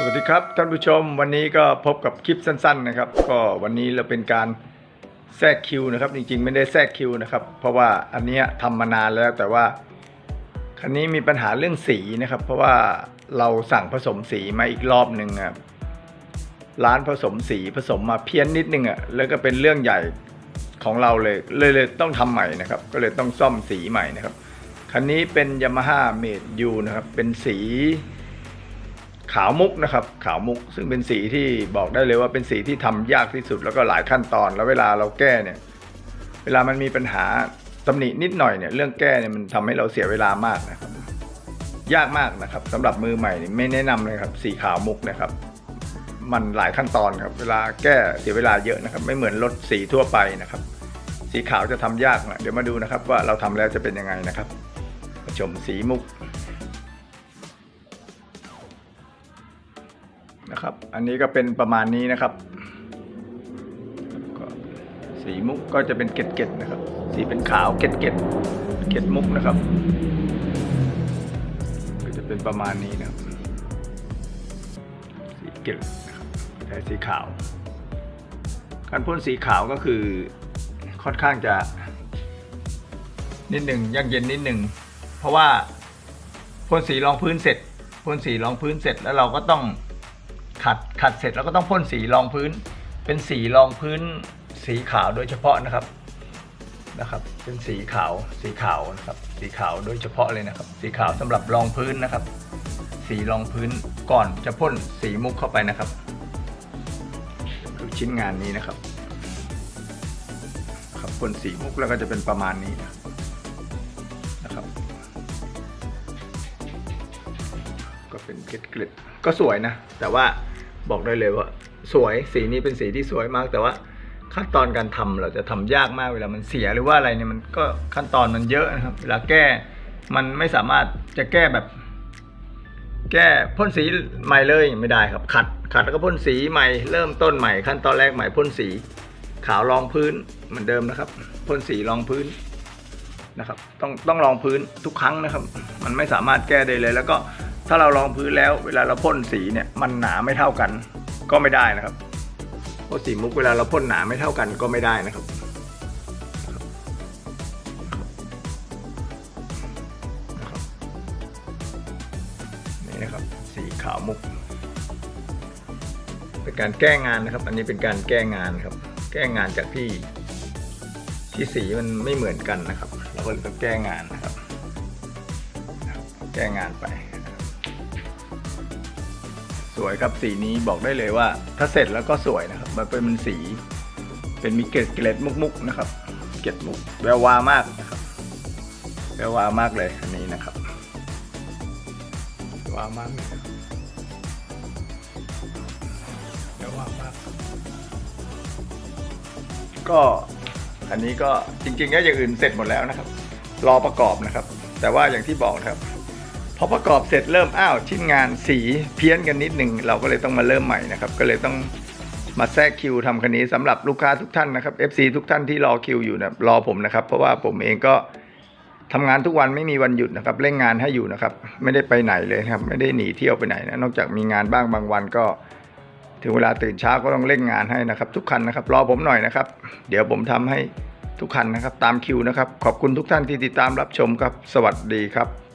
สวัสดีครับท่านผู้ชมวันนี้ก็พบกับคลิปสั้น ๆ นะครับ ก็วันนี้เราเป็นการแทรกคิวนะครับ จริงๆ ไม่ได้แทรกคิวนะครับ เพราะว่าอันนี้ทำมานานแล้วแต่ว่า คันนี้มีปัญหาเรื่องสีนะครับ เพราะว่าเราสั่งผสมสีมาอีกรอบหนึ่งอะร้านผสมสีผสมมาเพี้ยนนิดนึงอะแล้วก็เป็นเรื่องใหญ่ของเราเลยเลยเลยต้องทำใหม่นะครับ ก็เลยต้องซ่อมสีใหม่นะครับคันนี้เป็น Yamaha Mate U นะครับเป็นสี ขาวมุกนะครับขาวมุกซึ่งเป็นสีที่บอกได้เลยว่าเป็นสีที่ทำยากที่สุดแล้วก็หลายขั้นตอน แล้วเวลาเราแก้เนี่ยเวลามันมีปัญหาตำหนินิดหน่อยเนี่ยเรื่องแก้เนี่ยมันทำให้เราเสียเวลามากนะครับ ยากมากนะครับสำหรับมือใหม่ไม่แนะนำเลยครับ สีขาวมุกนะครับ มันหลายขั้นตอนครับ เวลาแก้เสียเวลาเยอะนะครับ ไม่เหมือนรถสีทั่วไปนะครับ สีขาวจะทำยากนะเดี๋ยวมาดูนะครับ ว่าเราทำแล้วจะเป็นยังไงนะครับชมสีมุก นะครับ อันนี้ก็เป็นประมาณนี้นะครับสีมุกก็จะเป็นเกล็ดๆนะครับ สีเป็นขาวเกล็ดๆเกล็ดมุกนะครับ ก็จะเป็นประมาณนี้นะครับ สีเกล็ดนะครับแต่สีขาว การพ่นสีขาวก็คือค่อนข้างจะ นิดหนึ่งยากเย็นนิดหนึ่งเพราะว่าพ่นสีรองพื้นเสร็จพ่นสีรองพื้นเสร็จแล้วเราก็ต้อง ขัดขัดเสร็จแล้วก็ต้องพ่นสีรองพื้น เป็นสีรองพื้นสีขาวโดยเฉพาะนะครับนะครับ เป็นสีขาวสีขาวนะครับ สีขาวโดยเฉพาะเลยนะครับ สีขาวสำหรับรองพื้นนะครับ สีรองพื้นก่อนจะพ่นสีมุกเข้าไปนะครับคือชิ้นงานนี้นะครับครับพ่นสีมุกแล้วก็จะเป็นประมาณนี้นะ เป็นเกล็ดก็สวยนะ แต่ว่าบอกได้เลยว่า สวยสีนี้เป็นสีที่สวยมาก แต่ว่าขั้นตอนการทำเราจะทำยากมากเวลามันเสียหรือว่าอะไรเนี่ยมันก็ขั้นตอนมันเยอะนะครับ เวลาแก้มันไม่สามารถจะแก้แบบ แก้พ่นสีใหม่เลยไม่ได้ครับ ขัดขัดแล้วก็พ่นสีใหม่เริ่มต้นใหม่ขั้นตอนแรกใหม่พ่นสี ขาวรองพื้นเหมือนเดิมนะครับพ่นสีรองพื้นนะครับ ต้องต้องรองพื้นทุกครั้งนะครับ มันไม่สามารถแก้ได้เลย แล้วก็ ถ้าเรารองพื้นแล้วเวลาเราพ่นสีเนี่ยมันหนาไม่เท่ากันก็ไม่ได้นะครับเพราะสีมุกเวลาเราพ่นหนาไม่เท่ากันก็ไม่ได้นะครับ นี่นะครับสีขาวมุก เป็นการแก้งานนะครับ อันนี้เป็นการแก้งานครับ แก้งานจากที่ที่สีมันไม่เหมือนกันนะครับเราก็เลยต้องแก้งานนะครับ แก้งานไป สวยครับสีนี้บอกได้เลยว่า ถ้าเสร็จแล้วก็สวยนะครับ มันเป็นสี เป็นมีเกล็ดเกล็ดมุกๆนะครับ เกล็ดมุกแวววามากนะครับแวววามากเลยอันนี้นะครับวววามากเลยนะครับแวววามาก ก็อันนี้ก็จริงๆก็อย่างอื่นเสร็จหมดแล้วนะครับ รอประกอบนะครับ แต่ว่าอย่างที่บอกนะครับ พอประกอบเสร็จเริ่มอ้าวชิ้นงานสีเพี้ยนกันนิดหนึ่งเราก็เลยต้องมาเริ่มใหม่นะครับ ก็เลยต้องมาแทรกคิวทำคันนี้สำหรับลูกค้าทุกท่านนะครับ FC ทุกท่านที่รอคิวอยู่นะรอผมนะครับ เพราะว่าผมเองก็ทำงานทุกวันไม่มีวันหยุดนะครับเร่งงานให้อยู่นะครับ ไม่ได้ไปไหนเลยครับ ไม่ได้หนีเที่ยวไปไหนนะนอกจากมีงานบ้างบางวันก็ ถึงเวลาตื่นเช้าก็ต้องเร่งงานให้นะครับ ทุกคันนะครับ รอผมหน่อยนะครับ เดี๋ยวผมทำให้ทุกคันนะครับ ตามคิวนะครับ ขอบคุณทุกท่านที่ติดตามรับชมครับ สวัสดีครับ